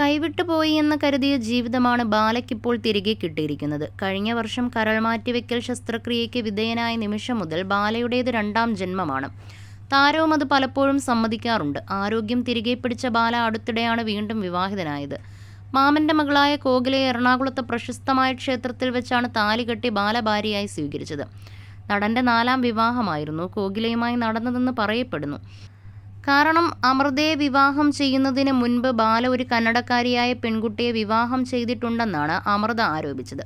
കൈവിട്ടു പോയി എന്ന് കരുതിയ ജീവിതമാണ് ബാലയ്ക്കിപ്പോൾ തിരികെ കിട്ടിയിരിക്കുന്നത്. കഴിഞ്ഞ വർഷം കരൾ മാറ്റിവെക്കൽ ശസ്ത്രക്രിയയ്ക്ക് വിധേയനായ നിമിഷം മുതൽ ബാലയുടേത് രണ്ടാം ജന്മമാണ്. താരവും അത് പലപ്പോഴും സമ്മതിക്കാറുണ്ട്. ആരോഗ്യം തിരികെ പിടിച്ച ബാല അടുത്തിടെയാണ് വീണ്ടും വിവാഹിതനായത്. മാമന്റെ മകളായ കോകിലയെ എറണാകുളത്തെ പ്രശസ്തമായ ക്ഷേത്രത്തിൽ വെച്ചാണ് താലികെട്ടി ബാലഭാര്യയായി സ്വീകരിച്ചത്. നടന്റെ നാലാം വിവാഹമായിരുന്നു കോകിലയുമായി നടന്നതെന്ന് പറയപ്പെടുന്നു. കാരണം അമൃതയെ വിവാഹം ചെയ്യുന്നതിന് മുൻപ് ബാല ഒരു കന്നഡക്കാരിയായ പെൺകുട്ടിയെ വിവാഹം ചെയ്തിട്ടുണ്ടെന്നാണ് അമൃത ആരോപിച്ചത്.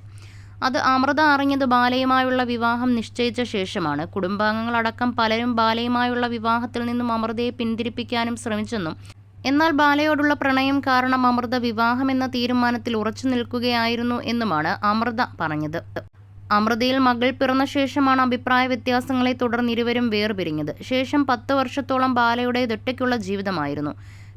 അത് അമൃത അറിഞ്ഞത് ബാലയുമായുള്ള വിവാഹം നിശ്ചയിച്ച ശേഷമാണ്. കുടുംബാംഗങ്ങളടക്കം പലരും ബാലയുമായുള്ള വിവാഹത്തിൽ നിന്നും അമൃതയെ പിന്തിരിപ്പിക്കാനും ശ്രമിച്ചെന്നും എന്നാൽ ബാലയോടുള്ള പ്രണയം കാരണം അമൃത വിവാഹമെന്ന തീരുമാനത്തിൽ ഉറച്ചു നിൽക്കുകയായിരുന്നു എന്നുമാണ് അമൃത പറഞ്ഞത്. അമൃതയിൽ മകൾ പിറന്ന ശേഷമാണ് അഭിപ്രായ വ്യത്യാസങ്ങളെ തുടർന്ന് ഇരുവരും വേർപിരിഞ്ഞത്. ശേഷം പത്ത് വർഷത്തോളം ബാലയുടെ ഒറ്റയ്ക്കുള്ള ജീവിതമായിരുന്നു.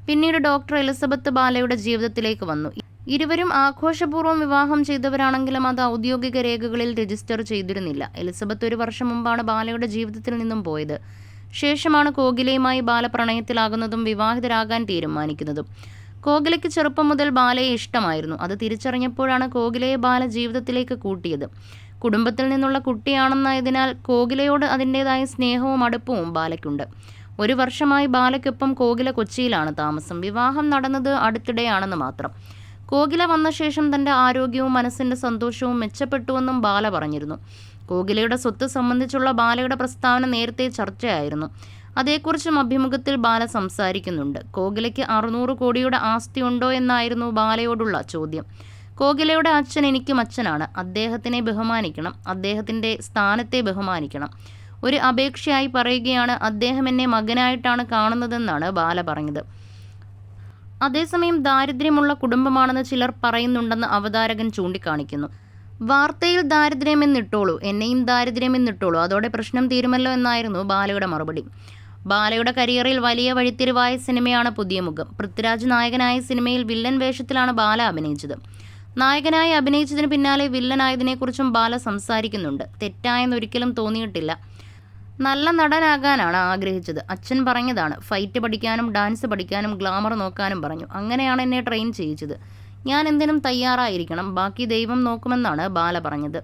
പിന്നീട് ഡോക്ടർ എലിസബത്ത് ബാലയുടെ ജീവിതത്തിലേക്ക് വന്നു. ഇരുവരും ആഘോഷപൂർവം വിവാഹം ചെയ്തവരാണെങ്കിലും അത് ഔദ്യോഗിക രേഖകളിൽ രജിസ്റ്റർ ചെയ്തിരുന്നില്ല. എലിസബത്ത് ഒരു വർഷം മുമ്പാണ് ബാലയുടെ ജീവിതത്തിൽ നിന്നും പോയത്. ശേഷമാണ് കോകിലയുമായി ബാല പ്രണയത്തിലാകുന്നതും വിവാഹിതരാകാൻ തീരുമാനിക്കുന്നതും. കോകിലയ്ക്ക് ചെറുപ്പം മുതൽ ബാലയെ ഇഷ്ടമായിരുന്നു. അത് തിരിച്ചറിഞ്ഞപ്പോഴാണ് കോകിലയെ ബാല ജീവിതത്തിലേക്ക് കൂട്ടിയത്. കുടുംബത്തിൽ നിന്നുള്ള കുട്ടിയാണെന്നായതിനാൽ കോകിലയോട് അതിന്റെതായ സ്നേഹവും അടുപ്പവും ബാലയ്ക്കുണ്ട്. ഒരു വർഷമായി ബാലയ്ക്കൊപ്പം കോകില കൊച്ചിയിലാണ് താമസം. വിവാഹം നടന്നത് അടുത്തിടെയാണെന്ന് മാത്രം. കോകില വന്ന ശേഷം തന്റെ ആരോഗ്യവും മനസ്സിന്റെ സന്തോഷവും മെച്ചപ്പെട്ടുവെന്നും ബാല പറഞ്ഞിരുന്നു. കോകിലയുടെ സ്വത്ത് സംബന്ധിച്ചുള്ള ബാലയുടെ പ്രസ്താവന നേരത്തെ ചർച്ചയായിരുന്നു. അതേക്കുറിച്ചും അഭിമുഖത്തിൽ ബാല സംസാരിക്കുന്നുണ്ട്. കോകിലയ്ക്ക് അറുന്നൂറ് കോടിയുടെ ആസ്തി ഉണ്ടോ എന്നായിരുന്നു ബാലയോടുള്ള ചോദ്യം. കോകിലയുടെ അച്ഛൻ എനിക്കും അച്ഛനാണ്. അദ്ദേഹത്തിനെ ബഹുമാനിക്കണം. അദ്ദേഹത്തിന്റെ സ്ഥാനത്തെ ബഹുമാനിക്കണം. ഒരു അപേക്ഷയായി പറയുകയാണ് അദ്ദേഹം എന്നെ മകനായിട്ടാണ് കാണുന്നതെന്നാണ് ബാല പറഞ്ഞത്. അതേസമയം ദാരിദ്ര്യമുള്ള കുടുംബമാണെന്ന് ചിലർ പറയുന്നുണ്ടെന്ന് അവതാരകൻ ചൂണ്ടിക്കാണിക്കുന്നു. വാർത്തയിൽ ദാരിദ്ര്യമെന്നിട്ടോളൂ എന്നെയും ദാരിദ്ര്യമെന്നിട്ടോളൂ അതോടെ പ്രശ്നം തീരുമല്ലോ എന്നായിരുന്നു ബാലയുടെ മറുപടി. ബാലയുടെ കരിയറിൽ വലിയ വഴിത്തിരിവായ സിനിമയാണ് പുതിയ മുഖം. പൃഥ്വിരാജ് നായകനായ സിനിമയിൽ വില്ലൻ വേഷത്തിലാണ് ബാല അഭിനയിച്ചത്. നായകനായി അഭിനയിച്ചതിന് പിന്നാലെ വില്ലനായതിനെക്കുറിച്ചും ബാല സംസാരിക്കുന്നുണ്ട്. തെറ്റായെന്നൊരിക്കലും തോന്നിയിട്ടില്ല. നല്ല നടനാകാനാണ് ആഗ്രഹിച്ചത്. അച്ഛൻ പറഞ്ഞതാണ് ഫൈറ്റ് പഠിക്കാനും ഡാൻസ് പഠിക്കാനും ഗ്ലാമർ നോക്കാനും പറഞ്ഞു. അങ്ങനെയാണ് എന്നെ ട്രെയിൻ ചെയ്യിച്ചത്. ഞാൻ എന്തിനും തയ്യാറായിരിക്കണം. ബാക്കി ദൈവം നോക്കുമെന്നാണ് ബാല പറഞ്ഞത്.